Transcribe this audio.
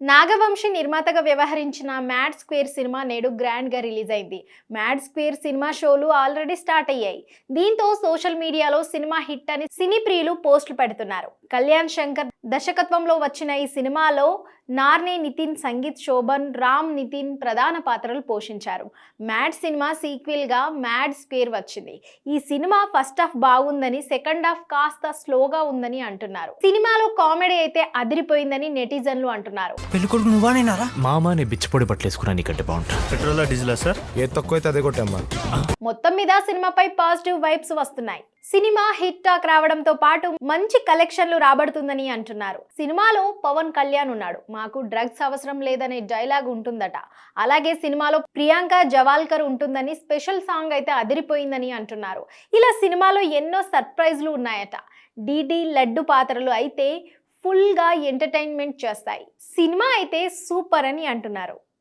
నాగవంశి నిర్మాతగా వ్యవహరించిన mad square cinema నేడు గ్రాండ్గా రిలీజ్ అయింది. మ్యాడ్ స్క్వేర్ సినిమా షోలు ఆల్రెడీ స్టార్ట్ అయ్యాయి. దీంతో సోషల్ మీడియాలో సినిమా హిట్ అని సినీ ప్రియులు పోస్టులు పెడుతున్నారు. కళ్యాణ్ శంకర్ దర్శకత్వంలో వచ్చిన ఈ సినిమాలో నార్నే నితిన్ సంగీత్ శోభన్ రామ్ నితిన్ ప్రధాన పాత్రలు పోషించారు. మ్యాడ్ సినిమా సీక్వెల్గా మ్యాడ్ స్క్వేర్ వచ్చింది. ఈ సినిమా ఫస్ట్ హాఫ్ బాగుందని సెకండ్ హాఫ్ కాస్త స్లోగా ఉందని అంటున్నారు. సినిమాలో కామెడీ అయితే అదిరిపోయిందని నెటిజన్లు అంటున్నారు. పెళ్ళి కొడుకు నువ్వా నేనారా మామ నీ బిచ్చపొడి బట్టలేసుకున్నా నీకంటే బాగుంటా. పెట్రోలా డీజిలా సార్? ఏ తక్కువ అయితే అదే కొట్టామ్మా. మొత్తం మీద సినిమాపై పాజిటివ్ వైబ్స్ వస్తున్నాయి. సినిమా హిట్ టాక్ రావడంతో పాటు మంచి కలెక్షన్లు రాబడుతుందని అంటున్నారు. సినిమాలో పవన్ కళ్యాణ్ ఉన్నాడు. మాకు డ్రగ్స్ అవసరం లేదనే డైలాగ్ ఉంటుందట. అలాగే సినిమాలో ప్రియాంక జవాల్కర్ ఉంటుందని స్పెషల్ సాంగ్ అయితే అదిరిపోయిందని అంటున్నారు. ఇలా సినిమాలో ఎన్నో సర్ప్రైజ్లు ఉన్నాయట. డీడీ లడ్డు పాత్రలు అయితే ఫుల్గా ఎంటర్టైన్మెంట్ చేస్తాయి. సినిమా అయితే సూపర్ అని అంటున్నారు.